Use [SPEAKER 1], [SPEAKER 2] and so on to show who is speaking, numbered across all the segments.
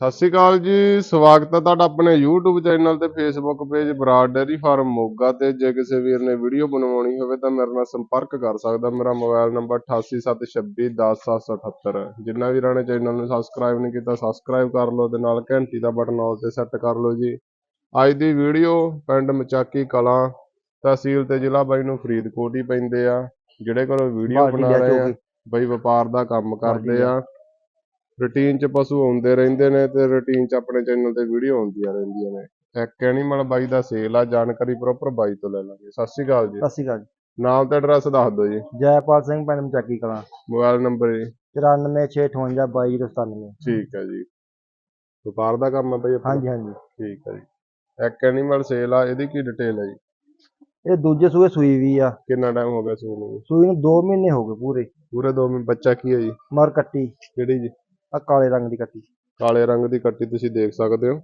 [SPEAKER 1] ਸਤਿ ਸ਼੍ਰੀ ਅਕਾਲ ਜੀ ਸਵਾਗਤ ਹੈ ਤੁਹਾਡਾ ਆਪਣੇ YouTube ਚੈਨਲ ਤੇ Facebook page Brar dairy farm Moga ਤੇ। ਜੇ ਕਿਸੇ ਵੀਰ ਨੇ ਵੀਡੀਓ ਬਣਵਾਉਣੀ ਹੋਵੇ ਤਾਂ ਮੇਰੇ ਨਾਲ ਸੰਪਰਕ ਕਰ ਸਕਦਾ। ਮੇਰਾ ਮੋਬਾਈਲ ਨੰਬਰ 8876210778 ਜਿੰਨਾ ਵੀਰਾਂ ਨੇ ਚੈਨਲ ਨੂੰ ਸਬਸਕ੍ਰਾਈਬ ਨਹੀਂ ਕੀਤਾ ਸਬਸਕ੍ਰਾਈਬ ਕਰ ਲਓ ਤੇ ਨਾਲ ਘੰਟੀ ਦਾ ਬਟਨ ਆਲ ਤੇ ਸੈੱਟ ਕਰ ਲਓ ਜੀ। ਅੱਜ ਦੀ ਵੀਡੀਓ ਪਿੰਡ ਮਚਾਕੀ ਕਲਾਂ ਤਹਿਸੀਲ ਤੇ ਜ਼ਿਲ੍ਹਾ ਬਾਈ ਨੂੰ ਫਰੀਦਕੋਟ ਹੀ ਪੈਂਦੇ ਆ। ਜਿਹੜੇ ਕੋਲ ਵੀਡੀਓ ਬਣਾ ਰਹੇ ਆ। ਬਈ ਵਪਾਰ ਦਾ ਕੰਮ ਕਰਦੇ ਆ। ਰੂਟੀਨ ਚ ਪਸ਼ੂ ਆਉਂਦੇ ਰਹਿੰਦੇ ਨੇ ਤੇ ਰੂਟੀਨ ਚ ਆਪਣੇ ਚੈਨਲ ਤੇ ਵੀਡੀਓ ਆਉਂਦੀਆਂ ਰਹਿੰਦੀਆਂ ਨੇ। ਇੱਕ ਐਨੀਮਲ ਬਾਈ ਦਾ ਸੇਲ ਆ ਜਾਣਕਾਰੀ ਪ੍ਰੋਪਰ ਬਾਈ ਤੋਂ ਲੈ ਲਾਂਗੇ। ਸਤਿ ਸ਼੍ਰੀ ਅਕਾਲ ਜੀ।
[SPEAKER 2] ਸਤਿ ਸ਼੍ਰੀ ਅਕਾਲ ਜੀ।
[SPEAKER 1] ਨਾਮ ਤੇ ਐਡਰੈਸ ਦੱਸ ਦਿਓ ਜੀ।
[SPEAKER 2] ਜੈਪਾਲ ਸਿੰਘ ਪਿੰਡ ਮਚਾਕੀ ਕਲਾਂ।
[SPEAKER 1] ਮੋਬਾਈਲ ਨੰਬਰ ਜੀ।
[SPEAKER 2] 9465522297
[SPEAKER 1] ਠੀਕ ਹੈ ਜੀ। ਵਪਾਰ ਦਾ ਕੰਮ ਆ ਬਾਈ ਆਪਣਾ?
[SPEAKER 2] ਹਾਂਜੀ ਹਾਂਜੀ।
[SPEAKER 1] ਠੀਕ ਹੈ ਜੀ। ਇੱਕ ਐਨੀਮਲ ਸੇਲ ਆ ਇਹਦੀ ਕੀ ਡਿਟੇਲ ਹੈ ਜੀ?
[SPEAKER 2] ਇਹ ਦੂਜੇ ਸੂਏ ਸੂਈ ਵੀ ਆ।
[SPEAKER 1] ਕਿੰਨਾ ਟਾਈਮ ਹੋ ਗਿਆ ਸੂਈ ਨੂੰ? ਜੀ?
[SPEAKER 2] ਸੂਈ ਨੂੰ 2 ਮਹੀਨੇ ਹੋ ਗਏ ਪੂਰੇ।
[SPEAKER 1] ਪੂਰੇ ਦੋ ਮਿੰਟ ਬੱਚਾ ਕੀ ਹੈ ਜੀ?
[SPEAKER 2] ਮਰ ਕੱਟੀ।
[SPEAKER 1] ਕਿਹੜੀ ਜੀ?
[SPEAKER 2] ਆ ਕਾਲੇ ਰੰਗ ਦੀ ਕੱਟੀ।
[SPEAKER 1] ਕਾਲੇ ਰੰਗ ਦੀ ਕੱਟੀ ਤੁਸੀਂ ਦੇਖ ਸਕਦੇ ਹੋ।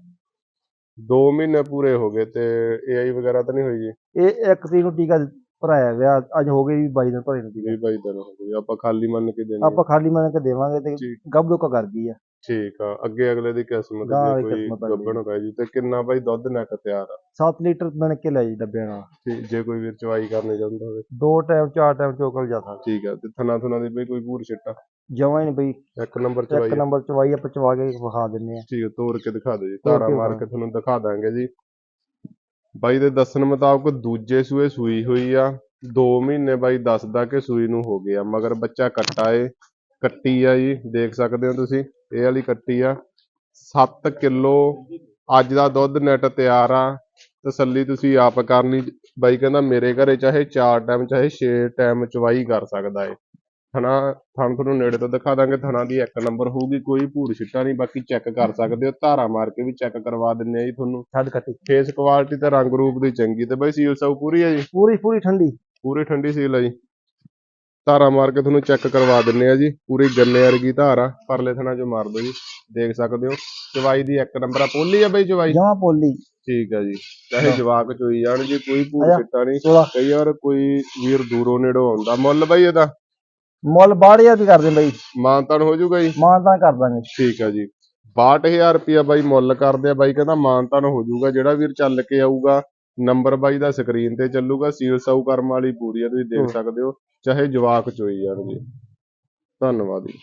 [SPEAKER 1] 2 ਮਹੀਨੇ ਪੂਰੇ ਹੋ ਗਏ ਤੇ ਏਆਈ ਵਗੈਰਾ ਤਾਂ ਨਹੀਂ ਹੋਈ ਜੀ?
[SPEAKER 2] ਇਹ ਇੱਕ ਤਰੀਕ ਨੂੰ ਟੀਕਾ ਭਰਾਇਆ ਗਿਆ। ਅੱਜ ਹੋ ਗਏ ਵੀ 22 ਦਿਨ ਭਰੇ ਨੂੰ ਟੀਕਾ
[SPEAKER 1] ਵੀ ਬਾਈ ਦਿਨ ਹੋ ਗਏ। ਆਪਾਂ ਖਾਲੀ ਮੰਨ ਕੇ ਦੇਣੀ
[SPEAKER 2] ਆਪਾਂ ਖਾਲੀ ਮੰਨ ਕੇ ਦੇਵਾਂਗੇ ਤੇ
[SPEAKER 1] ਠੀਕ।
[SPEAKER 2] ਗੱਭਰੂ ਕਾ ਕਰ ਗਈ ਆ।
[SPEAKER 1] ਠੀਕ ਆ ਅੱਗੇ ਅਗਲੇ ਦੀ ਕਿਸਮਤ
[SPEAKER 2] ਗਾਂ
[SPEAKER 1] ਜੇ ਕੋਈ
[SPEAKER 2] ਕਿਸਮਤ ਆ ਜੀ।
[SPEAKER 1] ਗੱਭਣ ਪੈ ਜੂ ਤੇ ਕਿੰਨਾ ਬਾਈ ਦੁੱਧ ਨੈਟ ਤਿਆਰ ਆ
[SPEAKER 2] 7 ਲੀਟਰ ਬਣ ਕੇ ਲੈ ਜੀ ਡੱਬਿਆਂ ਨਾਲ।
[SPEAKER 1] ਤੇ ਜੇ ਕੋਈ ਵੀਰ ਚਵਾਈ ਕਰਨੇ ਚਾਹੁੰਦਾ ਹੋਵੇ।
[SPEAKER 2] ਦੋ ਟਾਈਮ ਚਾਰ ਟਾਈਮ ਚੋਕਲ ਜਾ ਸਕਦਾ
[SPEAKER 1] ਠੀਕ ਆ ਤੇ ਥਣਾ ਥੁਣਾ ਦੀ ਬਈ ਕੋਈ ਪੂਰ ਛਿੱਟਾ
[SPEAKER 2] ਜਮਾਂ ਹੀ ਨਹੀਂ ਬਈ।
[SPEAKER 1] ਇੱਕ ਨੰਬਰ ਚਵਾਈ
[SPEAKER 2] ਇੱਕ
[SPEAKER 1] ਆ।
[SPEAKER 2] ਨੰਬਰ ਚਵਾਈ ਆਪਾਂ ਚਵਾ ਕੇ ਵਿਖਾ ਦਿੰਨੇ ਆ।
[SPEAKER 1] ਠੀਕ ਆ ਤੋੜ ਕੇ ਦਿਖਾ ਦਿਓ ਜੀ ਧਾਰਾ ਮਾਰ। ਕੇ ਤੁਹਾਨੂੰ ਦਿਖਾ ਦਾਂਗੇ ਜੀ। ਬਾਈ ਦੇ ਦੱਸਣ ਮੁਤਾਬਕ ਦੂਜੇ ਸੂਏ ਸੂਈ ਹੋਈ ਆ। 2 ਮਹੀਨੇ ਬਾਈ ਦੱਸਦਾ ਕਿ ਸੂਈ ਨੂੰ ਹੋ ਗਿਆ ਮਗਰ ਬੱਚਾ ਕੱਟਾ ਏ। ਕੱਟੀ ਆ ਜੀ ਦੇਖ ਸਕਦੇ ਹੋ ਤੁਸੀਂ ਇਹ ਵਾਲੀ ਕੱਟੀ ਆ। 7 ਕਿਲੋ ਅੱਜ ਦਾ ਦੁੱਧ ਨੈਟ ਤਿਆਰ ਆ। ਤਸੱਲੀ ਤੁਸੀਂ ਆਪ ਕਰਨੀ ਬਾਈ ਕਹਿੰਦਾ ਮੇਰੇ ਘਰੇ ਚਾਹੇ 4 ਟਾਈਮ ਚਾਹੇ 6 ਟਾਈਮ ਚਵਾਈ ਕਰ ਸਕਦਾ ਏ। ਥਣਾ ਥਣ ਤੁਹਾਨੂੰ ਨੇੜੇ ਤੋਂ ਦਿਖਾ ਦਾਂਗੇ ਥਣਾ ਦੀ ਇੱਕ ਨੰਬਰ ਹੋਊਗੀ ਕੋਈ ਭੂਰ ਛਿੱਟਾ ਨਹੀਂ ਬਾਕੀ ਚੈੱਕ ਕਰ ਸਕਦੇ ਹੋ ਧਾਰਾ ਮਾਰ ਕੇ ਵੀ ਚੈੱਕ ਕਰਵਾ ਦਿੰਨੇ ਆ ਜੀ ਤੁਹਾਨੂੰ।
[SPEAKER 2] ਛੱਡ ਕੱਟੀ।
[SPEAKER 1] ਫੇਸ ਕੁਆਲਿਟੀ ਤੇ ਰੰਗ ਰੂਪ ਦੀ ਚੰਗੀ ਤੇ ਬਾਈ ਸੀਲ ਸਾਊ ਪੂਰੀ ਆ ਜੀ?
[SPEAKER 2] ਪੂਰੀ ਪੂਰੀ ਠੰਡੀ।
[SPEAKER 1] ਪੂਰੀ ਠੰਡੀ ਸੀਲ ਆ ਜੀ। ਧਾਰਾ ਮਾਰ ਕੇ ਤੁਹਾਨੂੰ ਚੈੱਕ ਕਰਵਾ ਦਿੰਨੇ ਆ ਜੀ ਪੂਰੀ ਗੰਨੇ ਵਰਗੀ ਧਾਰ ਪਰਲੇ ਥਣਾ ਚੋਂ ਮਾਰ ਦਿਓ ਜੀ ਦੇਖ ਸਕਦੇ ਹੋ। ਚਵਾਈ ਦੀ ਇੱਕ ਨੰਬਰ ਆ ਪੋਲੀ ਆ ਬਈ ਚਵਾਈ
[SPEAKER 2] ਜਮਾਂ ਪੋਲੀ।
[SPEAKER 1] ਠੀਕ ਆ ਜੀ। ਚਾਹੇ। ਜਵਾਕ ਚੋਈ ਜਾਣ ਜੀ ਕੋਈ
[SPEAKER 2] ਆਜਾ।
[SPEAKER 1] ਛਿੱਟਾ ਨਹੀਂ। ਕਈ ਵਾਰ ਕੋਈ ਵੀਰ ਦੂਰੋਂ ਨੇੜੋਂ ਆਉਂਦਾ। ਮੁੱਲ ਬਾਈ ਇਹਦਾ?
[SPEAKER 2] ਮੁੱਲ ਬਾੜਿਆ ਵੀ ਕਰਦੇ ਬਈ?
[SPEAKER 1] ਮਾਨਤਾਨ ਹੋ ਜਾਊਗਾ ਜੀ।
[SPEAKER 2] ਮਾਂ ਤਾਂ ਕਰ ਦਾਂਗੇ।
[SPEAKER 1] ਠੀਕ ਆ ਜੀ। 62000 ਰੁਪਿਆ ਬਾਈ ਮੁੱਲ ਕਰਦੇ ਆ ਬਾਈ ਕਹਿੰਦਾ ਮਾਨਤਾਨ ਹੋ ਜਾਊਗਾ ਜਿਹੜਾ ਵੀਰ ਚੱਲ ਕੇ ਆਊਗਾ ਨੰਬਰ ਬਾਈ ਦਾ ਸਕਰੀਨ ਤੇ ਚੱਲੂਗਾ ਸੀਲ ਸਾਊ ਕਰਮ ਵਾਲੀ ਪੂਰੀ ਆ ਤੁਸੀਂ ਦੇਖ। ਸਕਦੇ ਹੋ ਚਾਹੇ ਜਵਾਕ ਚੋਈ ਜਾਣ ਜੀ ਧੰਨਵਾਦ ਜੀ